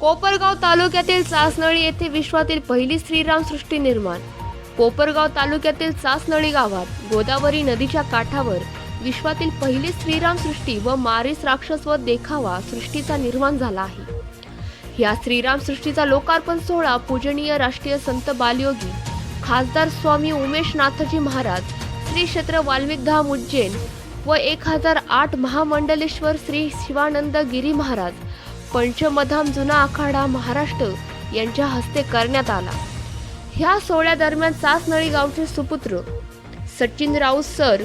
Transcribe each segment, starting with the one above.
कोपरगाव तालुक्यातील चासनळी येथे विश्वातील पहिली श्रीराम सृष्टी निर्माण. कोपरगाव तालुक्यातील चासनळी गावात गोदावरी नदीच्या काठावर विश्वातील पहिली श्रीराम सृष्टी व मारिस राक्षस व देखावा सृष्टीचा निर्माण झाला आहे. या श्रीराम सृष्टीचा लोकार्पण सोहळा पूजनीय राष्ट्रीय संत बालयोगी खासदार स्वामी उमेश नाथजी महाराज श्री क्षेत्र वाल्मिकधाम उज्जैन व एक हजार आठ महामंडलेश्वर श्री शिवानंद गिरी महाराज पंचमधाम जुना आखाडा महाराष्ट्र यांच्या हस्ते करण्यात आला. ह्या सोहळ्यादरम्यान सासनळी गावचे सुपुत्र सचिन राऊत सर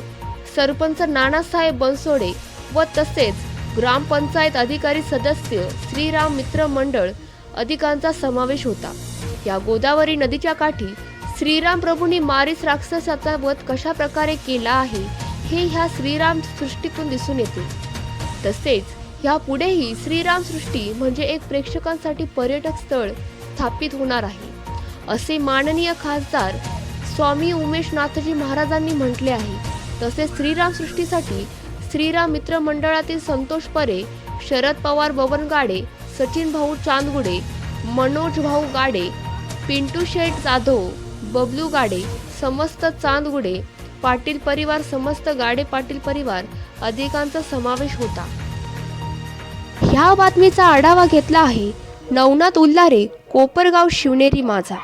सरपंच नानासाहेब बनसोडे व तसेच ग्रामपंचायत अधिकारी सदस्य श्रीराम मित्र मंडळ अधिकांचा समावेश होता. या गोदावरी नदीच्या काठी श्रीराम प्रभूंनी मारिस राक्षसाचा वध कशा प्रकारे केला आहे हे ह्या श्रीराम सृष्टीतून दिसून येते. तसेच ह्यापुढेही श्रीराम सृष्टी म्हणजे एक प्रेक्षकांसाठी पर्यटक स्थळ स्थापित होणार आहे. असे माननीय खासदार स्वामी उमेश नाथजी महाराजांनी म्हटले आहे. तसेच श्रीराम सृष्टीसाठी श्रीराम मित्र मंडळातील संतोष परे शरद पवार बबन गाडे सचिन भाऊ चांदगुडे मनोज भाऊ गाडे पिंटू शेठ जाधव बबलू गाडे समस्त चांदगुडे पाटील परिवार समस्त गाडे पाटील परिवार अधिकांचा समावेश होता. ह्या बातमीचा आढावा घेतला आहे नवनाथ उल्लारे कोपरगाव शिवनेरी माझा.